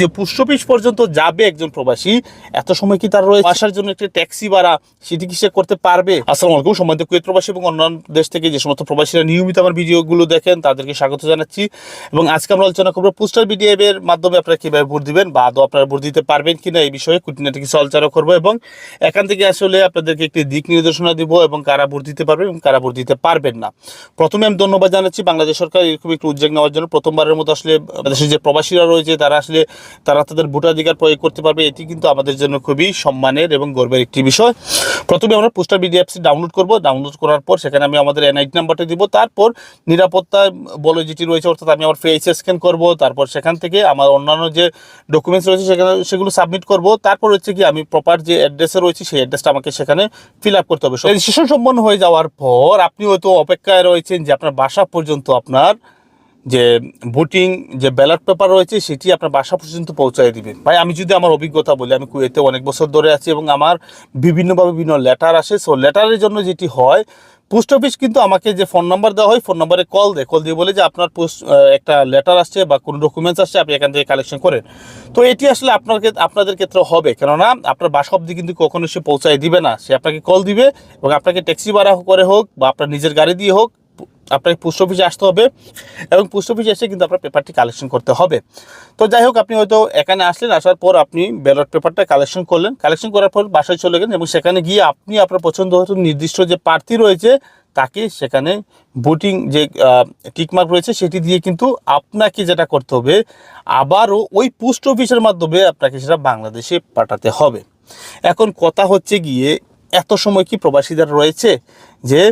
যে পুষ্ট অফিস পর্যন্ত যাবে একজন প্রবাসী, এত সময় কি তার রয়েছে আসার জন্য একটি ট্যাক্সি ভাড়া, সেটি কি সে করতে পারবে? আসসালামু আলাইকুম, সম্মানিত কুয়েত প্রবাসী এবং অন্যান্য দেশ থেকে যে সমস্ত প্রবাসীরা নিয়মিত আমার ভিডিওগুলো দেখেন, তাদেরকে স্বাগত জানাচ্ছি। এবং আজকে আমরা আলোচনা করব পোস্টাল বিডিএফ এর মাধ্যমে আপনারা কীভাবে ভোট দিবেন বা আদৌ আপনারা ভোট দিতে পারবেন কিনা এই বিষয়ে কুটিনাটি কিছু আলোচনা করব এবং এখান থেকে আসলে আপনাদেরকে একটি দিক নির্দেশনা দিব এবং কারা ভোট দিতে পারবেন এবং কারা ভোট দিতে পারবেন না। প্রথমে আমি ধন্যবাদ জানাচ্ছি বাংলাদেশ সরকার এরকম একটু উদ্যোগ নেওয়ার জন্য। প্রথমবারের মতো আসলে বাংলাদেশের যে প্রবাসীরা রয়েছে, তারা আসলে তারা তাদের ভোটাধিকার প্রয়োগ করতে পারবে, এটি কিন্তু আমাদের জন্য খুবই সম্মানের এবং গর্বের একটি বিষয়। প্রথমে আমরা পোস্টার বিডি ডাউনলোড করব। ডাউনলোড করার পর সেখানে আমি আমাদের এনআইডি নাম্বারটা দিব। তারপর নিরাপত্তা বলে যেটি রয়েছে, অর্থাৎ আমি আমার ফেস স্ক্যান করব। তারপর সেখান থেকে আমার অন্যান্য যে ডকুমেন্টস রয়েছে, সেখানে সেগুলো সাবমিট করব। তারপর হচ্ছে কি, আমি প্রপার যে অ্যাড্রেসে রয়েছে, সেই অ্যাড্রেসটা আমাকে সেখানে ফিল আপ করতে হবে। রেজিস্ট্রেশন সম্পন্ন হয়ে যাওয়ার পর আপনি হয়তো অপেক্ষায় রয়েছেন যে আপনার বাসা পর্যন্ত আপনার যে ভোটিং যে ব্যালট পেপার রয়েছে, সেটি আপনার বাসা পর্যন্ত পৌঁছায় দিবে ভাই, আমি যদি আমার অভিজ্ঞতা বলি, আমি কুয়েতে অনেক বছর ধরে আছি এবং আমার বিভিন্নভাবে বিভিন্ন লেটার আসে। সো লেটারের জন্য যেটি হয় পোস্ট অফিস কিন্তু আমাকে যে ফোন নাম্বার দেওয়া হয় ফোন নাম্বারে কল দেয়। কল দিয়ে বলে যে, আপনার পোস্ট একটা লেটার আসছে বা কোনো ডকুমেন্টস আসছে, আপনি এখান থেকে কালেকশন করেন। তো এটি আসলে আপনার আপনাদের ক্ষেত্রে হবে। কেননা, আপনার বাসা অব্দি কিন্তু কখনো সে পৌঁছায় দিবে না। সে আপনাকে কল দিবে এবং আপনাকে ট্যাক্সি ভাড়া করে হোক বা আপনার নিজের গাড়ি দিয়ে হোক আপনাকে পোস্ট অফিসে আসতে হবে এবং পোস্ট অফিসে এসে কিন্তু আপনার পেপারটি কালেকশন করতে হবে। তো যাই হোক, আপনি হয়তো এখানে আসলেন, আসার পর আপনি ব্যালট পেপারটা কালেকশন করলেন। কালেকশন করার পর বাসায় চলে গেলেন এবং সেখানে গিয়ে আপনি আপনার পছন্দ হয়তো নির্দিষ্ট যে প্রার্থী রয়েছে, তাকে সেখানে ভোটিং যে টিকমার্ক রয়েছে, সেটি দিয়ে কিন্তু আপনাকে যেটা করতে হবে, আবারও ওই পোস্ট অফিসের মাধ্যমে আপনাকে সেটা বাংলাদেশে পাঠাতে হবে। এখন কথা হচ্ছে গিয়ে, এত সময় কি প্রবাসীদের রয়েছে যে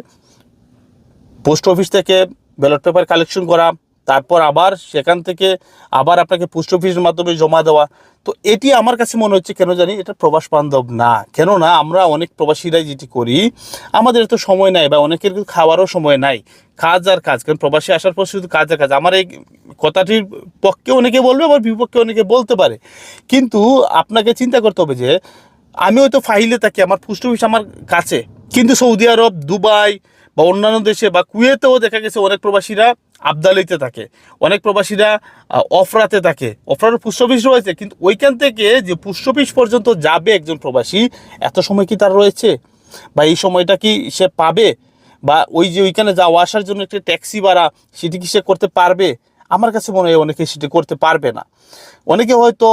পোস্ট অফিস থেকে ব্যালট পেপার কালেকশন করা, তারপর আবার সেখান থেকে আবার আপনাকে পোস্ট অফিসের মাধ্যমে জমা দেওয়া। তো এটি আমার কাছে মনে হচ্ছে কেন জানি এটা প্রবাস বান্ধব না। কেননা আমরা অনেক প্রবাসীরাই যেটি করি, আমাদের তো সময় নাই বা অনেকের খাওয়ারও সময় নাই। কাজ আর কাজ, কারণ প্রবাসী আসার পর শুধু কাজ আর কাজ। আমার এই কথাটির পক্ষে অনেকে বলবে, আবার বিপক্ষে অনেকে বলতে পারে। কিন্তু আপনাকে চিন্তা করতে হবে যে, আমি হয়তো ফাইলে থাকি, আমার পোস্ট অফিস আমার কাছে। কিন্তু সৌদি আরব, দুবাই বা অন্যান্য দেশে বা কুয়েতেও দেখা গেছে অনেক প্রবাসীরা আবদালিতে থাকে। অনেক প্রবাসীরা অফরাতে থাকে। অফরার অফিস রয়েছে, কিন্তু ওইখান থেকে যে অফিস পর্যন্ত যাবে একজন প্রবাসী, এত সময় কি তার রয়েছে? বা এই সময়টা কি সে পাবে? বা ওই যে ওইখানে যাওয়া আসার জন্য একটি ট্যাক্সি ভাড়া, সেটি কি সে করতে পারবে? আমার কাছে মনে হয় অনেকে সেটি করতে পারবে না। অনেকে হয়তো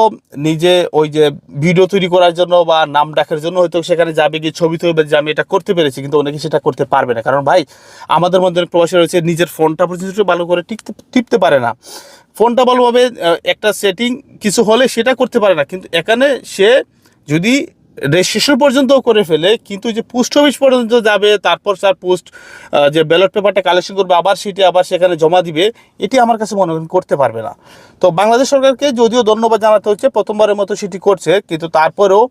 নিজে ওই যে ভিডিও তৈরি করার জন্য বা নাম ডাকার জন্য হয়তো সেখানে যাবে গিয়ে ছবি তুলবে যে আমি এটা করতে পেরেছি, কিন্তু অনেকে সেটা করতে পারবে না। কারণ ভাই, আমাদের মধ্যে প্রবাসী রয়েছে, নিজের ফোনটা পর্যন্ত ভালো করে টিপতে টিপতে পারে না। ফোনটা ভালোভাবে একটা সেটিং কিছু হলে সেটা করতে পারে না। কিন্তু এখানে সে যদি রেজিস্ট্রেশন পর্যন্ত করে ফেলে, কিন্তু যে পোস্ট অফিস পর্যন্ত যাবে, তারপর স্যার পোস্ট যে ব্যালট পেপারটা কালেকশন করবে, আবার সেটি আবার সেখানে জমা দিবে, এটি আমার কাছে মনে করতে পারবে না। তো বাংলাদেশ সরকারকে যদিও ধন্যবাদ জানাতে হচ্ছে, প্রথমবারের মতো সেটি করছে, কিন্তু তারপরেও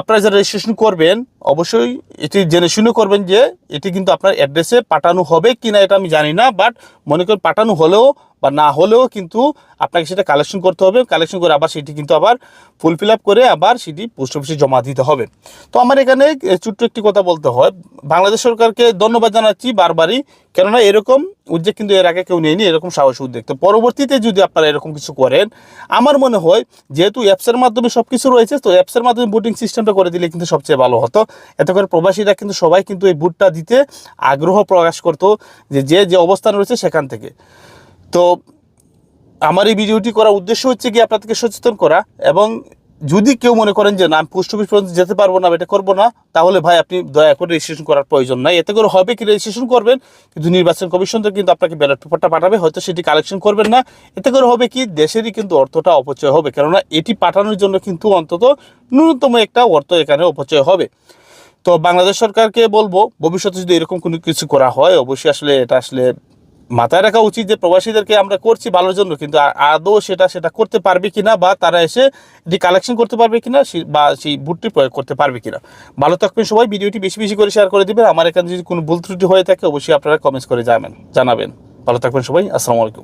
আপনারা যারা রেজিস্ট্রেশন করবেন অবশ্যই এটি জেনে শুনে করবেন যে এটি কিন্তু আপনার অ্যাড্রেসে পাঠানো হবে কি না এটা আমি জানি না বাট মনে করেন পাঠানো হলেও বা না হলেও কিন্তু আপনাকে সেটা কালেকশন করতে হবে। কালেকশন করে আবার সেটি কিন্তু আবার ফুল ফিল আপ করে আবার সেটি পোস্ট অফিসে জমা দিতে হবে। তো আমার এখানে ছোট্ট একটি কথা বলতে হয়। বাংলাদেশ সরকারকে ধন্যবাদ জানাচ্ছি বারবারই। কেননা এরকম উদ্যোগ কিন্তু এর আগে কেউ নেয়নি, এরকম সাহস উদ্যোগ। তো পরবর্তীতে যদি আপনারা এরকম কিছু করেন, আমার মনে হয় যেহেতু অ্যাপসের মাধ্যমে সব কিছু রয়েছে, তো অ্যাপসের মাধ্যমে বুটিং সিস্টেমটা করে দিলে কিন্তু সবচেয়ে ভালো হতো। এতে করে প্রবাসীরা কিন্তু সবাই কিন্তু এই বুটটা দিতে আগ্রহ প্রকাশ করতো যে যে যে অবস্থান রয়েছে সেখান থেকে। তো আমার এই ভিডিওটি করার উদ্দেশ্য হচ্ছে কি আপনাদেরকে সচেতন করা এবং যদি কেউ মনে করেন যে না, আমি পোস্ট অফিস পর্যন্ত যেতে পারব না এটা করব না, তাহলে ভাই আপনি দয়া করে রেজিস্ট্রেশন করার প্রয়োজন নাই। এতে করে হবে কি রেজিস্ট্রেশন করবেন, কিন্তু নির্বাচন কমিশন তো কিন্তু আপনাকে ব্যালট পেপারটা পাঠাবে, হয়তো সেটি কালেকশন করবেন না। এতে করে হবে কি, দেশেরই কিন্তু অর্থটা অপচয় হবে, কেননা এটি পাঠানোর জন্য কিন্তু অন্তত ন্যূনতম একটা অর্থ এখানে অপচয় হবে। তো বাংলাদেশ সরকারকে বলব, ভবিষ্যতে যদি এরকম কোনো কিছু করা হয়, অবশ্যই আসলে এটা আসলে মাথায় রাখা উচিত যে প্রবাসীদেরকে আমরা করছি ভালোর জন্য, কিন্তু আদৌ সেটা সেটা করতে পারবে কিনা বা তারা এসে এটি কালেকশন করতে পারবে কিনা বা সেই বুটটি প্রয়োগ করতে পারবে কিনা। ভালো থাকবেন সবাই, ভিডিওটি বেশি বেশি করে শেয়ার করে দিবেন। আমার এখানে যদি কোনো ভুল ত্রুটি হয়ে থাকে, অবশ্যই আপনারা কমেন্টস করে জানাবেন জানাবেন। ভালো থাকবেন সবাই, আসসালামু আলাইকুম।